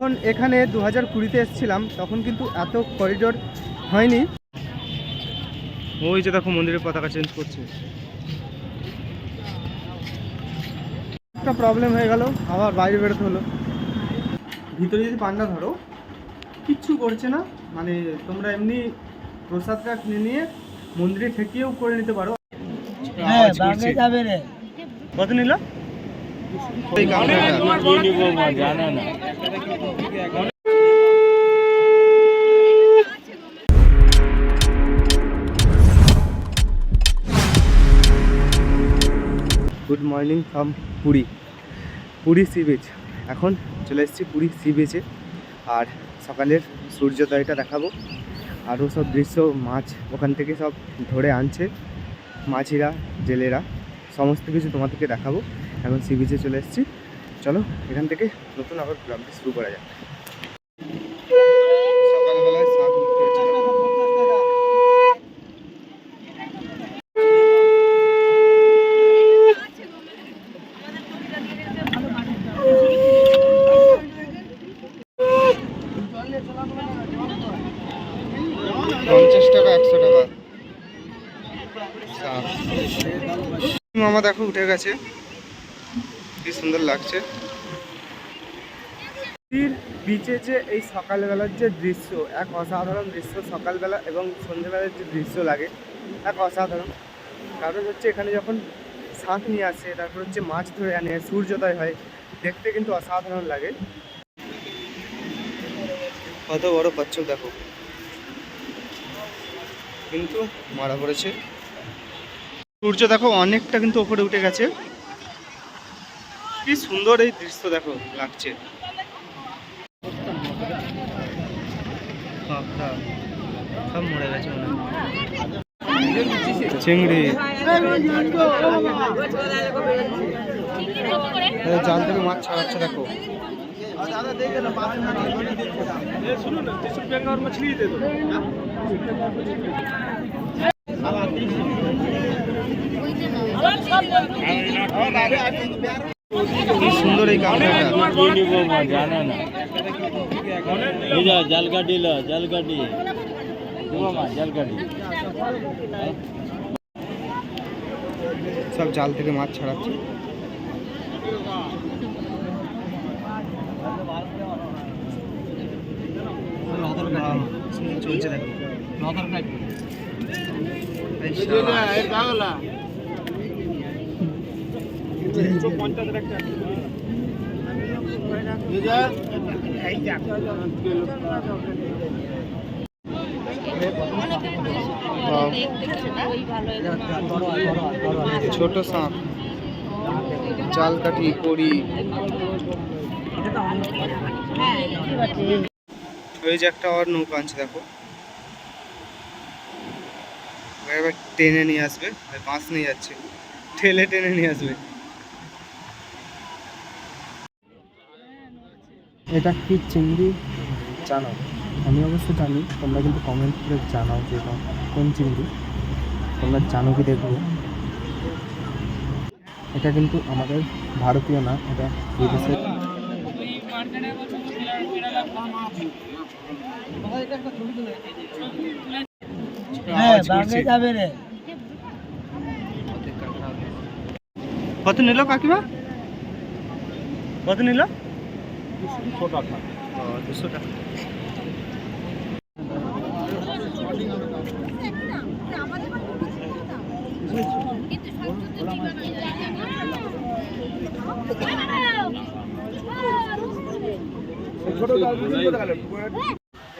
যখন এখানে দু হাজার কুড়িতে এসেছিলাম তখন কিন্তু এত করিডোর হয়নি। ওই যে দেখো মন্দিরের পতাকা চেঞ্জ করছে। একটা প্রবলেম হয়ে গেল আবার বাইরে বেরোতে হলো। ভিতরে যদি পান্ডা ধরো কিচ্ছু করছে না। মানে তোমরা এমনি প্রসাদটা কিনে নিয়ে মন্দিরে ঠেকিয়েও করে নিতে পারো। হ্যাঁ কত নিল? এই কাউন্টারটা। Good morning from Puri Puri sea beach এখন চলে এসেছি পুরী সি বিচে আর সকালের সূর্যোদয়টা দেখাবো। আরও সব দৃশ্য, মাছ ওখান থেকে সব ধরে আনছে। মাঝিরা জেলেরা, সমস্ত কিছু তোমাদেরকে দেখাবো। এখন সি বিচে চলে এসেছি। চলো, এখান থেকে নতুন আবার ব্লগটি শুরু করা যাক। পঞ্চাশ টাকা, একশো টাকা। দেখো উঠে গেছে। কি সুন্দর লাগছে। বিচে যে এই সকালবেলার যে দৃশ্য এক অসাধারণ দৃশ্য সকালবেলা এবং সন্ধ্যেবেলার যে দৃশ্য লাগে এক অসাধারণ। কারণ হচ্ছে এখানে যখন শাঁখ নিয়ে আসে তারপর হচ্ছে মাছ ধরে আনে সূর্যোদয় হয় দেখতে কিন্তু অসাধারণ লাগে। কত বড় কচ্ছপ দেখো। কিন্তু মারা পড়েছে। সূর্য দেখো অনেকটা কিন্তু ওপরে উঠে গেছে। কি সুন্দর এই দৃশ্য দেখো লাগছে সব মরে গেছে মনে হয়। চিংড়ি এই জাল থেকে মাছ ছাড়াচ্ছে দেখো কি সুন্দর এই কাঁকড়াটা জানে না এই যা জাল কাটি ল জাল কাটি মা জাল কাটি সব জাল থেকে মাছ ছাড়াচ্ছে। চলছে দেখো। এই শালা। বাহ, ছোট সাপ। জাল কাঠি, কড়ি। ওই যে একটা আর নৌকা আনছে, দেখো। এবার টেনে নিয়ে আসবে আর বাঁশ নিয়ে যাচ্ছে। ঠেলে টেনে নিয়ে আসবে। এটা কি চিংড়ি? জানো আমি অবশ্য জানি তোমরা কিন্তু কমেন্ট করে জানাও যে এটা কোন চিংড়ি। তোমরা জানো কি দেখব। এটা কিন্তু আমাদের ভারতীয় না এটা বিদেশের হ্যাঁ কত নিল কাকিমা? কত নিল?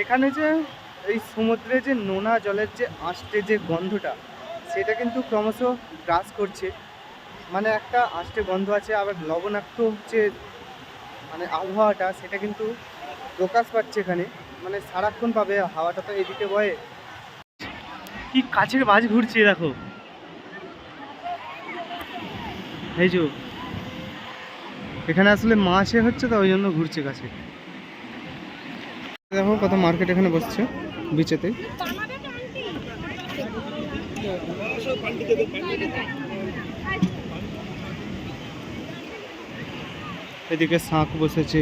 এখানে যে এই সমুদ্রে যে নোনা জলের যে আষ্টে যে গন্ধটা, সেটা কিন্তু ক্রমশ গ্রাস করছে। মানে একটা আষ্টে গন্ধ আছে, আবার লবণাক্ত হচ্ছে মানে আবহাওয়াটা, সেটা কিন্তু প্রকাশ পাচ্ছে এখানে। মানে সারাক্ষণ পাবে, হাওয়াটা তো এদিকে বয়ে। কি কাছের বাজ ঘুরছে, দেখো। এই যে এখানে আসলে মাছে হচ্ছে, তো ওই জন্য ঘুরছে কাছে। দেখো কত মার্কেট এখানে বসছে বিচেতে এদিকে শাঁখ বসেছে।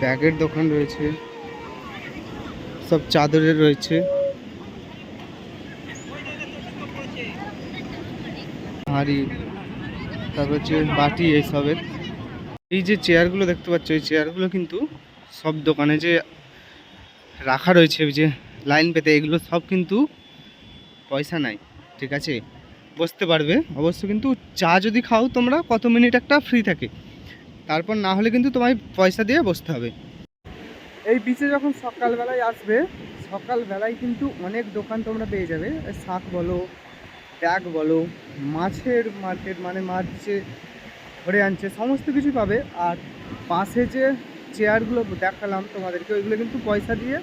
ব্যাগের দোকান রয়েছে। সব চাদরের রয়েছে। হাঁড়ি, তারপর হচ্ছে বাটি এইসবের। এই যে চেয়ারগুলো দেখতে পাচ্ছ, এই চেয়ারগুলো কিন্তু সব দোকানে যে রাখা রয়েছে, যে লাইন পেতে, এগুলো সব কিন্তু পয়সা নাই, ঠিক আছে? বসতে পারবে। অবশ্য কিন্তু চা যদি খাও তোমরা, কত মিনিট একটা ফ্রি থাকে। তারপর না হলে কিন্তু তোমায় পয়সা দিয়ে বসতে হবে। এই বিচে যখন সকালবেলায় আসবে, সকালবেলায় কিন্তু অনেক দোকান তোমরা পেয়ে যাবে। শাক বলো, ব্যাগ বলো, মাছের মার্কেট মানে মাছ যে ধরে আনছে, সমস্ত কিছু পাবে। আর পাশে যে চেয়ারগুলো দেখালাম তোমাদেরকে, ওইগুলো কিন্তু পয়সা দিয়ে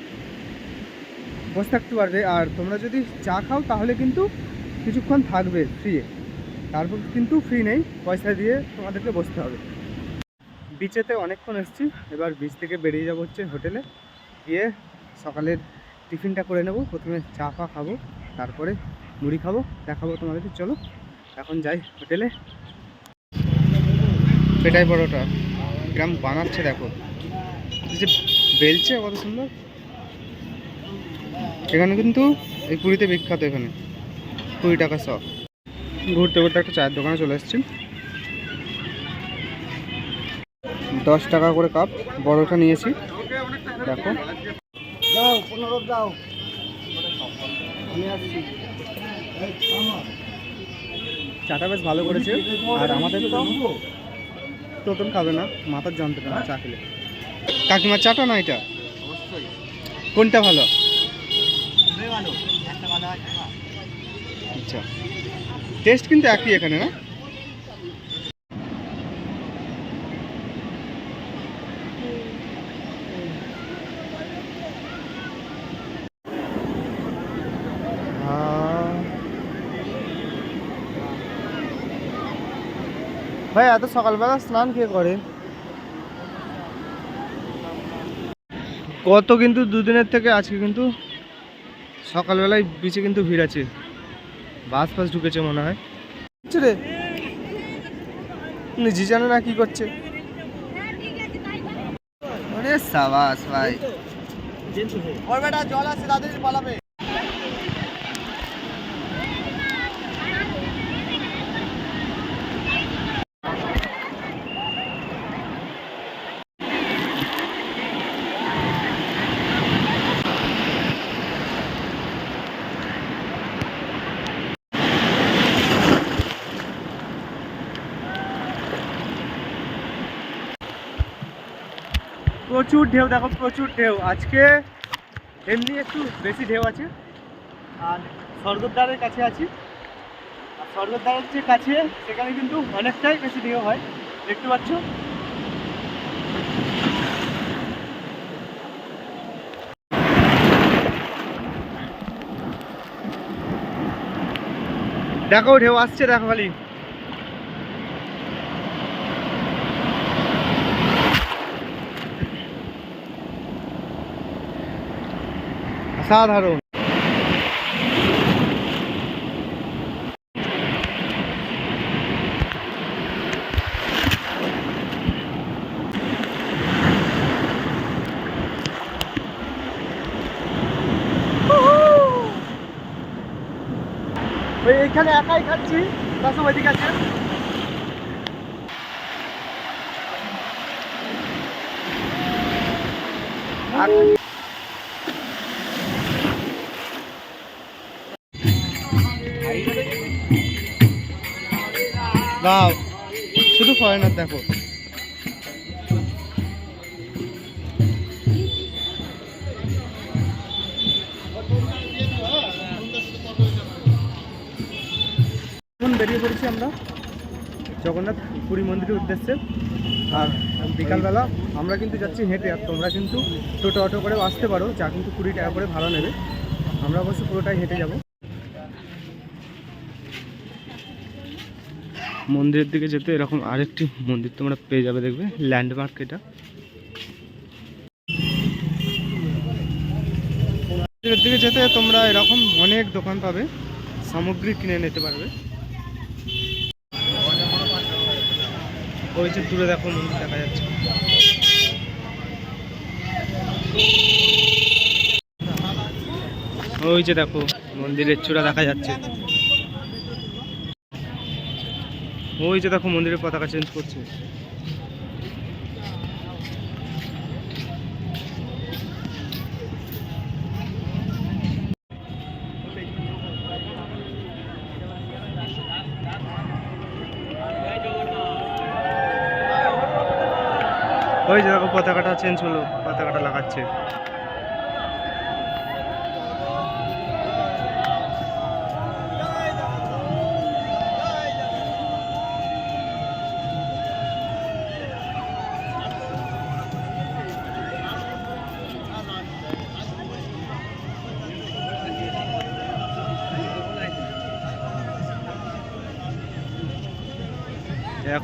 বসে থাকতে পারবে। আর তোমরা যদি চা খাও, তাহলে কিন্তু কিছুক্ষণ থাকবে ফ্রি তারপর কিন্তু ফ্রি নেই, পয়সা দিয়ে তোমাদেরকে বসতে হবে। বিচেতে অনেকক্ষণ এসেছি, এবার বিচ থেকে বেরিয়ে যাব হচ্ছে হোটেলে। গিয়ে সকালের টিফিনটা করে নেব, প্রথমে চা ফা খাব, তারপরে মুড়ি খাব, দেখাবো তোমাদেরকে, চলো। এখন যাই হোটেলে। পেটাই পরোটা গ্রাম বানাচ্ছে দেখো। যে বেলছে কত সুন্দর। এখানে কিন্তু এই পুরীতে বিখ্যাত এখানে। কুড়ি টাকা সব ঘুরতে ঘুরতে একটা চায়ের দোকানে চলে এসেছি। দশ টাকা করে কাপ বড়টা নিয়েছি। দেখো। যাও পনেরো যাও চাটা বেশ ভালো করেছে। আর আমাদের তো টোটন খাবে না মাথার যন্ত্রণা চা খেলে। কাকিমার চাটা না এটা? কোনটা ভালো? আচ্ছা। টেস্ট কিন্তু একই এখানে না। ভাই এত সকালবেলা স্নান কে করে? কত কিন্তু দুদিনের থেকে আজকে কিন্তু সকালবেলায় বিচে কিন্তু ভিড় আছে। বাস ফাস ঢুকেছে মনে হয়। রে। নিজে জানে না কি করছে। আরে সাবাস ভাই। ওর বেটা জল আছে তাদের পালাবে। প্রচুর ঢেউ, দেখো প্রচুর ঢেউ। আজকে এমনি একটু বেশি ঢেউ আছে। আর স্বর্গদ্বারের কাছে আছি। আর স্বর্গদ্বারের যে কাছে, সেখানে কিন্তু অনেকটাই বেশি ঢেউ হয়। দেখতে পাচ্ছ? দেখো, ঢেউ আসছে, দেখো খালি। সাধারণ ওই এখানে একাই খাচ্ছি তার সময় ঠিক আছে? আর বাও শুধু ফরেনার দেখো। বেরিয়ে পড়েছি আমরা জগন্নাথ পুরী মন্দিরের উদ্দেশ্যে। আর বিকালবেলা আমরা কিন্তু যাচ্ছি হেঁটে, আর তোমরা কিন্তু টোটো অটো করে আসতে পারো, যা কিন্তু কুড়ি টাকা করে ভাড়া নেবে। আমরা অবশ্য পুরোটাই হেঁটে যাব। মন্দিরের দিকে যেতে এরকম আরেকটি মন্দির তোমরা পেয়ে যাবে দেখবে ল্যান্ডমার্ক এটা। মন্দিরের দিকে যেতে তোমরা এরকম অনেক দোকান পাবে, সামগ্রী কিনে নিতে পারবে। ওই যে দূরে দেখো মন্দির দেখা যাচ্ছে। ওই যে দেখো মন্দিরের চূড়া দেখা যাচ্ছে। ওই যে দেখো মন্দিরের পতাকা চেঞ্জ করছে। ওই যে দেখো পতাকাটা চেঞ্জ হলো, পতাকাটা লাগাচ্ছে।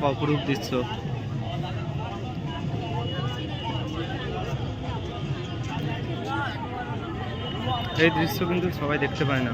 অপরূপ দৃশ্য এই দৃশ্য কিন্তু সবাই দেখতে পায় না।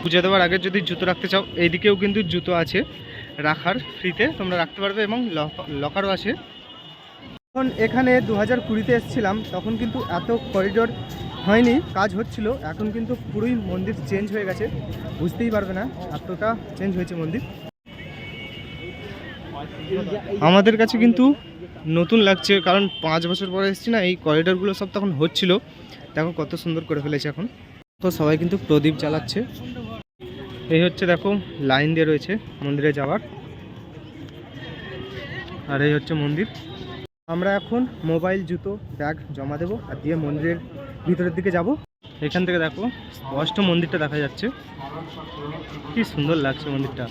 পুজো দেওয়ার আগে যদি জুতো রাখতে চাও, এইদিকেও কিন্তু জুতো আছে রাখার ফ্রিতে, তোমরা রাখতে পারবে এবং লকারও আছে। এখন এখানে দু হাজার কুড়িতে এসেছিলাম, তখন কিন্তু এত করিডোর হয়নি, কাজ হচ্ছিল। এখন কিন্তু পুরোই মন্দির চেঞ্জ হয়ে গেছে। বুঝতেই পারবে না এতটা চেঞ্জ হয়েছে মন্দির। আমাদের কাছে কিন্তু নতুন লাগছে, কারণ পাঁচ বছর পরে এসেছি না, এই করিডোরগুলো সব তখন হচ্ছিল। দেখো কত সুন্দর করে ফেলেছে এখন। তো সবাই কিন্তু প্রদীপ জ্বালাচ্ছে। এই হচ্ছে দেখো, লাইন দিয়ে রয়েছে মন্দিরে যাওয়ার। আর এই হচ্ছে মন্দির। আমরা এখন মোবাইল, জুতো, ব্যাগ জমা দেবো আর দিয়ে মন্দিরের ভিতরের দিকে যাব। এখান থেকে দেখো, স্পষ্ট মন্দিরটা দেখা যাচ্ছে। কি সুন্দর লাগছে মন্দিরটা।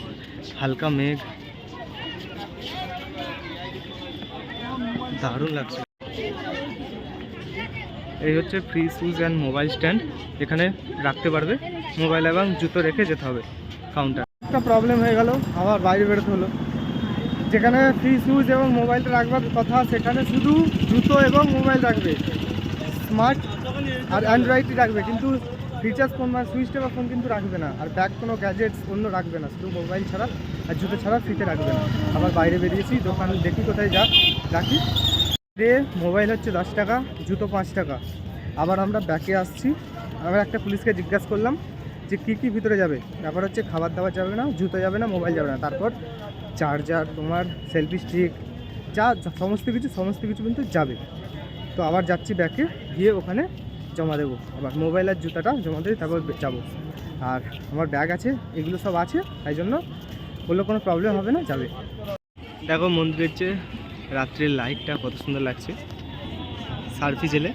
হালকা মেঘ। দারুণ লাগছে। এই হচ্ছে free shoes and mobile stand এখানে রাখতে পারবে। মোবাইল এবং জুতো রেখে যেতে হবে কাউন্টার একটা প্রবলেম হয়ে গেল, আবার বাইরে বেরোতে হলো। যেখানে ফ্রি শুজ এবং মোবাইলটা রাখবার কথা, সেখানে শুধু জুতো এবং মোবাইল রাখবে। স্মার্ট আর অ্যান্ড্রয়েডই রাখবে, কিন্তু ফিচার্স ফোন বা সুইচটা বা ফোন কিন্তু রাখবে না। আর ব্যাগ কোনো গ্যাজেটস অন্য রাখবে না, শুধু মোবাইল ছাড়া আর জুতো ছাড়া ফ্রিতে রাখবে না। আবার বাইরে বেরিয়েছি, দোকান দেখি কোথায় যা, রাখি। রে মোবাইল হচ্ছে দশ টাকা, জুতো পাঁচ টাকা। আবার আমরা ব্যাকে আসছি। আবার একটা পুলিশকে জিজ্ঞাসা করলাম যে কী কী ভিতরে যাবে? ব্যাপার হচ্ছে খাবার দাবার যাবে না, জুতো যাবে না মোবাইল যাবে না। তারপর চার্জার তোমার সেলফি স্টিক যা সমস্ত কিছু সমস্ত কিছু কিন্তু যাবে। তো আবার যাচ্ছি ব্যাকে গিয়ে ওখানে জমা দেবো। আবার মোবাইল আর জুতাটা জমা দিয়ে তারপর যাব। আর আমার ব্যাগ আছে, এগুলো সব আছে, তাই জন্য বলল কোনো প্রবলেম হবে না, যাবে। দেখো মন্দিরের যে রাত্রির লাইটটা কত সুন্দর লাগছে। সার্ফি জেলে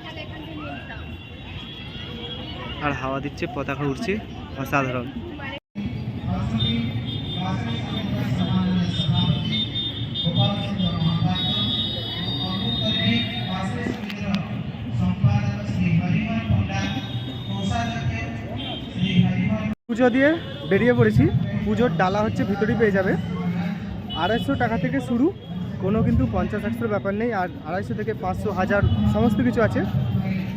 আর হাওয়া দিচ্ছে, পতাকা উড়ছে। অসাধারণ। পুজো দিয়ে বেরিয়ে পড়েছি। পুজোর ডালা হচ্ছে ভিতরেই পেয়ে যাবে। আড়াইশো টাকা থেকে শুরু, কোনো কিন্তু পঞ্চাশ একশোর ব্যাপার নেই, আর আড়াইশো থেকে পাঁচশো, হাজার, সমস্ত কিছু আছে।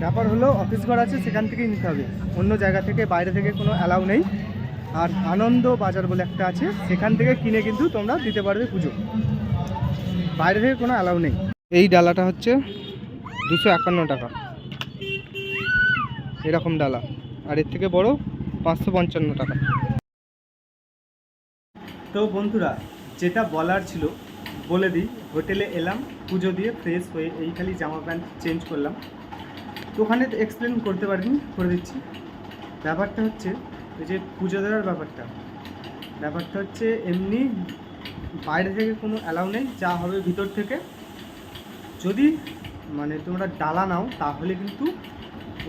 ব্যাপার হলো অফিস ঘর আছে, সেখান থেকেই নিতে হবে। অন্য জায়গা থেকে বাইরে থেকে কোনো অ্যালাউ নেই। আর আনন্দ বাজার বলে একটা আছে, সেখান থেকে কিনে কিন্তু তোমরা দিতে পারবে পুজো। বাইরে থেকে কোনো অ্যালাউ নেই। এই ডালাটা হচ্ছে দুশো একান্ন টাকা। এরকম ডালা। আর এর থেকে বড় পাঁচশো পঞ্চান্ন টাকা। তো বন্ধুরা, যেটা বলার ছিল, বলে দিই, হোটেলে এলাম, পুজো দিয়ে ফ্রেশ হয়ে এই খালি জামা প্যান্ট চেঞ্জ করলাম। তো ওখানে এক্সপ্লেন করতে পারিনি, করে দিচ্ছি। ব্যাপারটা হচ্ছে ওই যে পুজো দেওয়ার ব্যাপারটা ব্যাপারটা হচ্ছে এমনি বাইরে থেকে কোনো অ্যালাউ নেই, যা হবে ভিতর থেকে। যদি মানে তোমরা ডালা নাও, তাহলে কিন্তু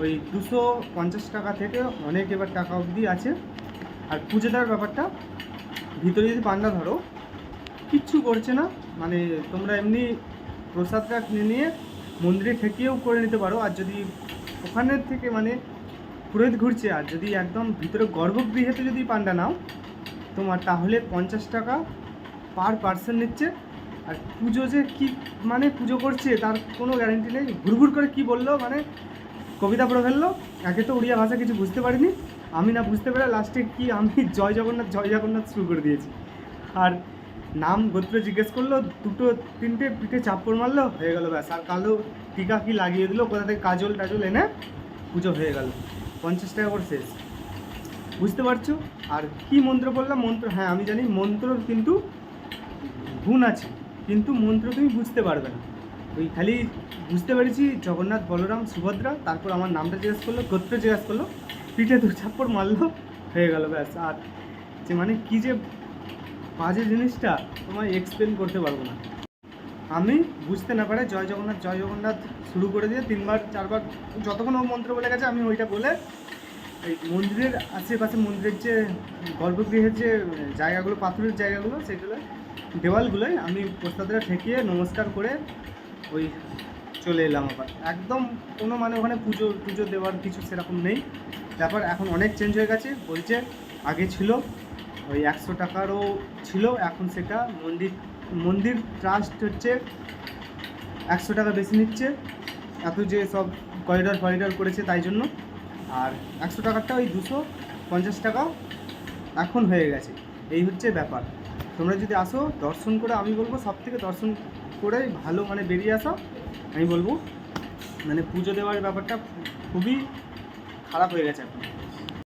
ওই দুশো পঞ্চাশ টাকা থেকে অনেক এবার টাকা অবধি আছে। আর পুজো দেওয়ার ব্যাপারটা, ভিতরে যদি পান্ডা ধরো, কিচ্ছু করছে না। মানে তোমরা এমনি প্রসাদটা কিনে নিয়ে মন্দিরে থেকেও করে নিতে পারো। আর যদি ওখানের থেকে মানে পুরোহিত ঘুরছে, আর যদি একদম ভিতরে গর্ভগৃহেতে যদি পান্ডা নাও, তোমার তাহলে পঞ্চাশ টাকা পার পার্সন নিচ্ছে। আর পুজো যে কি মানে পুজো করছে, তার কোনো গ্যারেন্টি নেই। ঘুরঘুর করে কি বলল মানে কবিতা পড়ে ফেলল। একে তো উড়িয়া ভাষা কিছু বুঝতে পারিনি। আমি না বুঝতে পেরে লাস্টে কি আমি জয় জগন্নাথ জয় জগন্নাথ শুরু করে দিয়েছি। আর নাম গোত্র জিজ্ঞেস করল, দুটো তিনটে পিঠে চাপ্পড় মারলো, হয়ে গেলো ব্যাস। আর কালো টিকা কি লাগিয়ে দিলো, কোথা থেকে কাজল টাজল এনে পুজো হয়ে গেল। পঞ্চাশ টাকা করে শেষ। বুঝতে পারছ? আর কি মন্ত্র বললাম? মন্ত্র হ্যাঁ আমি জানি, মন্ত্র কিন্তু গুণ আছে, কিন্তু মন্ত্র তুমি বুঝতে পারবে না। ওই খালি বুঝতে পেরেছি, জগন্নাথ, বলরাম, সুভদ্রা, তারপর আমার নামটা জিজ্ঞেস করল, গোত্র জিজ্ঞেস করল, পিঠে দু চাপ্পড় মারলো, হয়ে গেল ব্যাস। আর যে মানে কি যে বাজে জিনিসটা তোমায় এক্সপ্লেন করতে পারব না। আমি বুঝতে না পারে জয় জগন্নাথ জয় জগন্নাথ শুরু করে দিয়ে তিনবার, চারবার, যতক্ষণ ও মন্ত্র বলে গেছে, আমি ওইটা বলে এই মন্দিরের আশেপাশে মন্দিরের যে গর্ভগৃহের যে জায়গাগুলো, পাথরের জায়গাগুলো, সেগুলো, দেওয়ালগুলোয় আমি প্রসাদটা ঠেকিয়ে নমস্কার করে ওই চলে এলাম আবার। একদম কোনো মানে ওখানে পুজো পুজো দেওয়ার কিছু সেরকম নেই। ব্যাপার এখন অনেক চেঞ্জ হয়ে গেছে, বলছে আগে ছিল ওই একশো টাকারও ছিল, এখন সেটা মন্দির মন্দির ট্রাস্ট হচ্ছে একশো টাকা বেশি নিচ্ছে। এত যে সব করিডর ফরিডর করেছে তাই জন্য। আর একশো টাকারটা ওই দুশো পঞ্চাশ টাকা এখন হয়ে গেছে। এই হচ্ছে ব্যাপার। তোমরা যদি আসো, দর্শন করে আমি বলব সব থেকে দর্শন করে ভালো মানে বেরিয়ে আসো, আমি বলব। মানে পুজো দেওয়ার ব্যাপারটা খুবই খারাপ হয়ে গেছে এখন।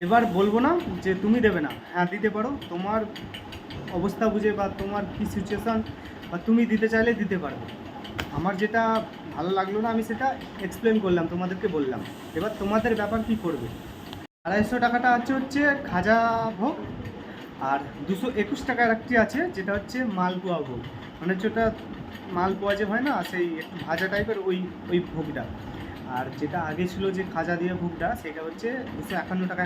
এবার বলব না যে তুমি দেবে না। হ্যাঁ দিতে পারো। তোমার অবস্থা বুঝে বা তোমার কী সিচুয়েশান বা তুমি দিতে চাইলে দিতে পারো। আমার যেটা ভালো লাগল না, আমি সেটা এক্সপ্লেন করলাম, তোমাদেরকে বললাম। এবার তোমাদের ব্যাপার কি করবে? আড়াইশো টাকাটা আছে হচ্ছে খাজা ভোগ, আর দুশো একুশ টাকার একটি আছে, যেটা হচ্ছে মালপোয়া ভোগ। মানে হচ্ছে ওটা মালপোয়া যে হয় না, সেই একটু ভাজা টাইপের ওই ওই ভোগটা। আর যেটা আগে ছিল যে খাজা দিয়ে ভোগটা, সেটা হচ্ছে দুশো একান্ন টাকা